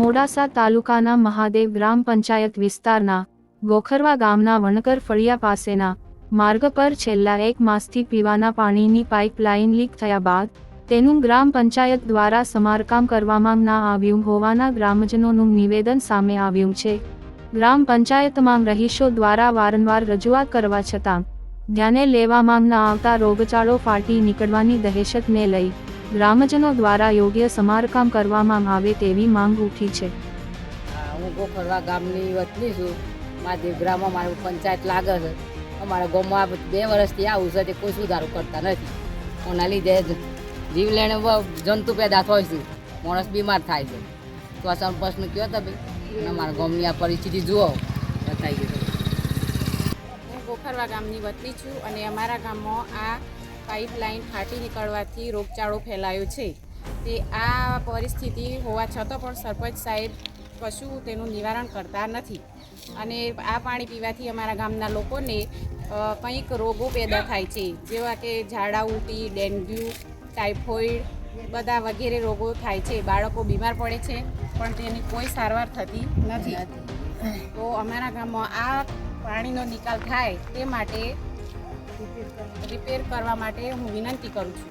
મોડાસા તાલુકાના મહાદેવ ગ્રામ પંચાયત વિસ્તારના ગોખરવા ગામના વણકર ફળિયા પાસેના માર્ગ પર છેલ્લા એક માસથી પીવાના પાણીની પાઇપલાઇન લીક થયા બાદ તેનું ગ્રામ પંચાયત દ્વારા સમારકામ કરવામાં ના આવ્યું હોવાના ગ્રામજનોનું નિવેદન સામે આવ્યું છે. ગ્રામ પંચાયતમાં રહીશો દ્વારા વારંવાર રજૂઆત કરવા છતાં ધ્યાને લેવામાં ન આવતા રોગચાળો ફાટી નીકળવાની દહેશતને લઈ ગ્રામજનો દ્વારા યોગ્ય સમારકામ કરવામાં આવે તેવી માંગ ઉઠી છે. હું ગોખરવા ગામની વતની છું. મારા દેવગ્રામમાં મારું પંચાયત લાગે છે. અમારા ગામમાં બે વર્ષથી આવું છે તે કોઈ સુધારો કરતા નથી. એના લીધે જ જીવલેણ જંતુ પેદા થાય છે. માણસ બીમાર થાય છે. તો આ સરપંચને કહો તો ભાઈ? અને અમારા ગામની આ પરિસ્થિતિ જુઓ. બતાવી ગયું હું ગોખરવા ગામની વતની છું અને અમારા ગામમાં આ પાઇપલાઇન ફાટી નીકળવાથી રોગચાળો ફેલાયો છે. તે આ પરિસ્થિતિ હોવા છતાં પણ સરપંચ સાહેબ કશું તેનું નિવારણ કરતા નથી. અને આ પાણી પીવાથી અમારા ગામના લોકોને કંઈક રોગો પેદા થાય છે. જેવા કે ઝાડા ઉલટી ડેન્ગ્યુ ટાઇફોઇડ બધા વગેરે રોગો થાય છે. બાળકો બીમાર પડે છે પણ તેની કોઈ સારવાર થતી નથી. તો અમારા ગામમાં આ પાણીનો નિકાલ થાય તે માટે રિપેર કરવા માટે હું વિનંતી કરું છું.